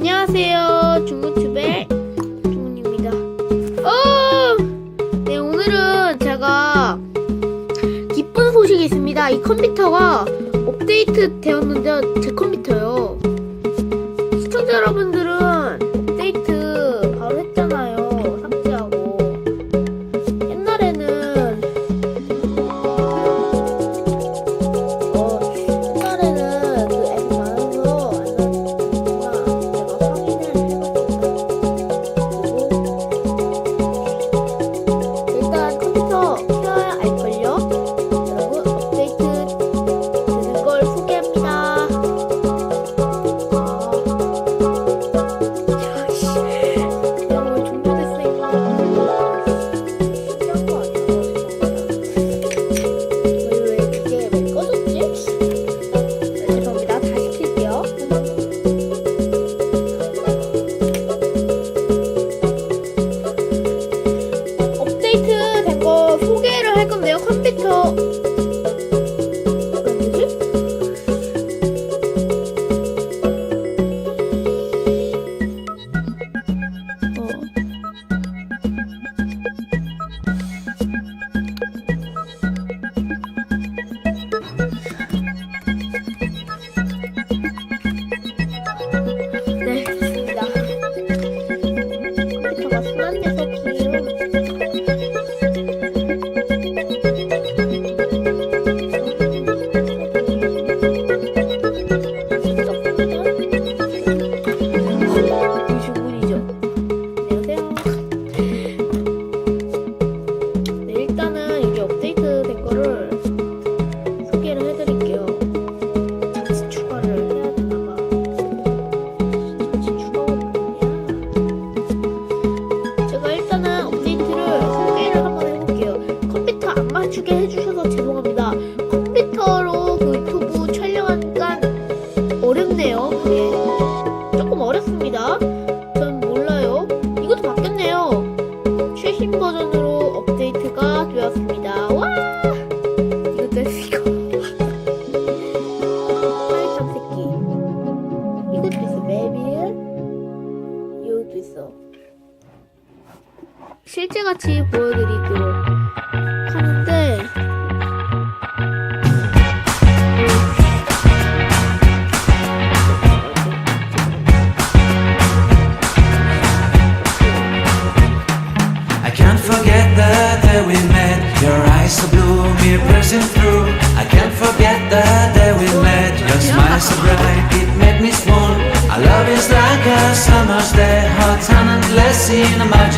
안녕하세요. 중구튜브의 중훈입니다. 어! 네, 오늘은 제가 기쁜 소식이 있습니다. 이 컴퓨터가 업데이트 되었는데 제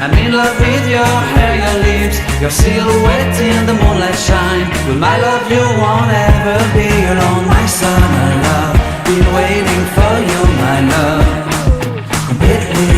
I'm in love with your hair, your lips, your silhouette in the moonlight shine. With my love, you won't ever be alone, my summer love. Been waiting for you, my love. Completely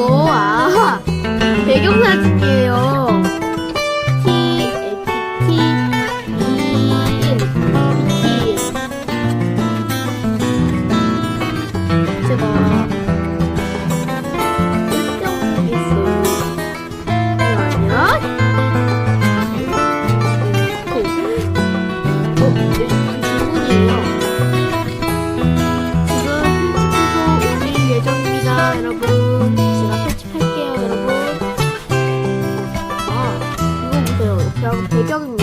이거 아 배경사진이에요. 배경입니다.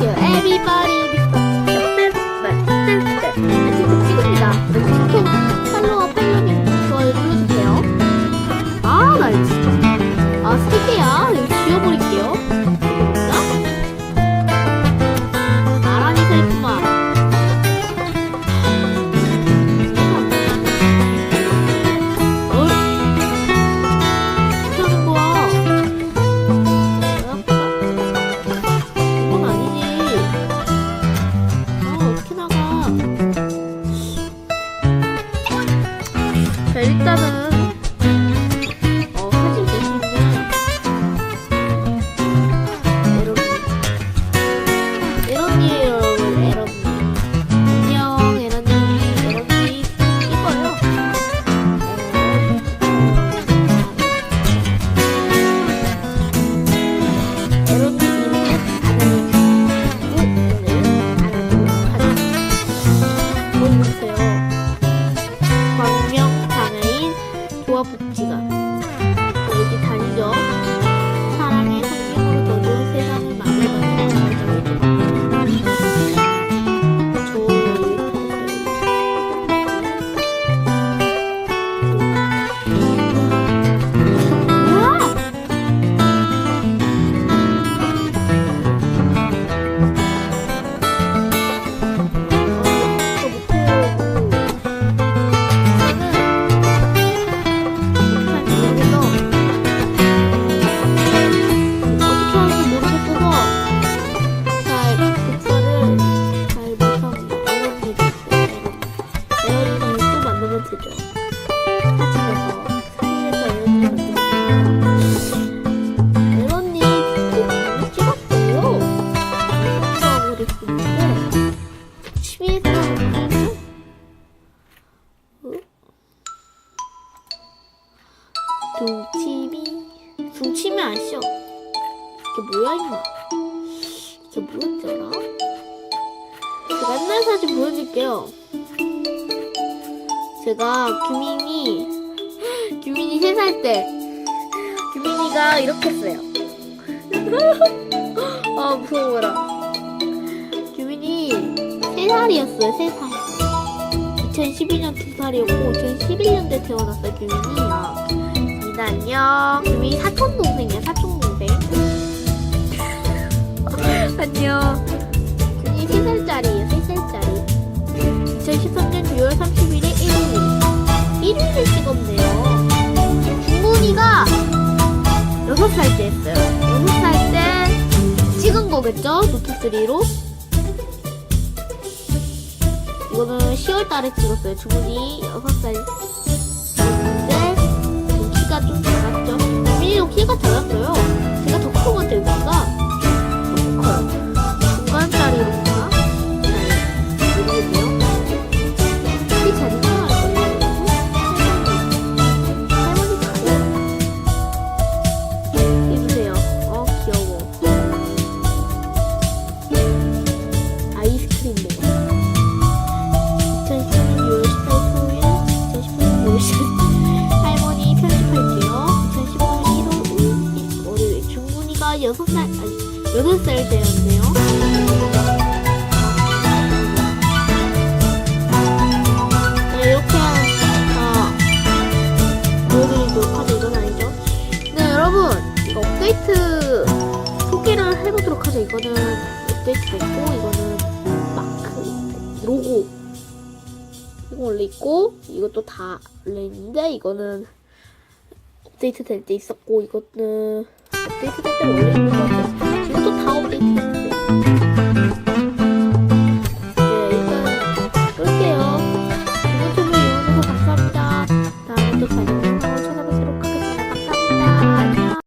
to everybody. 동치미? 동치미 아시죠? 이게 뭐야 이거 이게 뭐였더라? 제가 옛날 사진 보여줄게요. 제가 규민이 규민이 세살때 규민이가 이렇게 했어요. 아 무서워라. 3살이었어요, 3살. 2012년 2살이었고, 2011년도에 태어났어요, 규민이요. 규민아, 안녕. 규민이 사촌동생이야, 사촌동생. 네. 안녕. 규민이 3살짜리예요, 3살짜리. 2013년 6월 30일에 1위. 1일을 찍었네요. 중문이가 6살 때 했어요. 6살 때 찍은 거겠죠? 노트3로. 이거는 10월달에 찍었어요. 주문이 6살 인데 키가 좀 작았죠. 미니도 키가 작았어요. 이것도 다 원래 있는데 이거는 업데이트 될 때 있었고 이것은 업데이트 될 때 원래 있는 것 같아요. 이것도 다 업데이트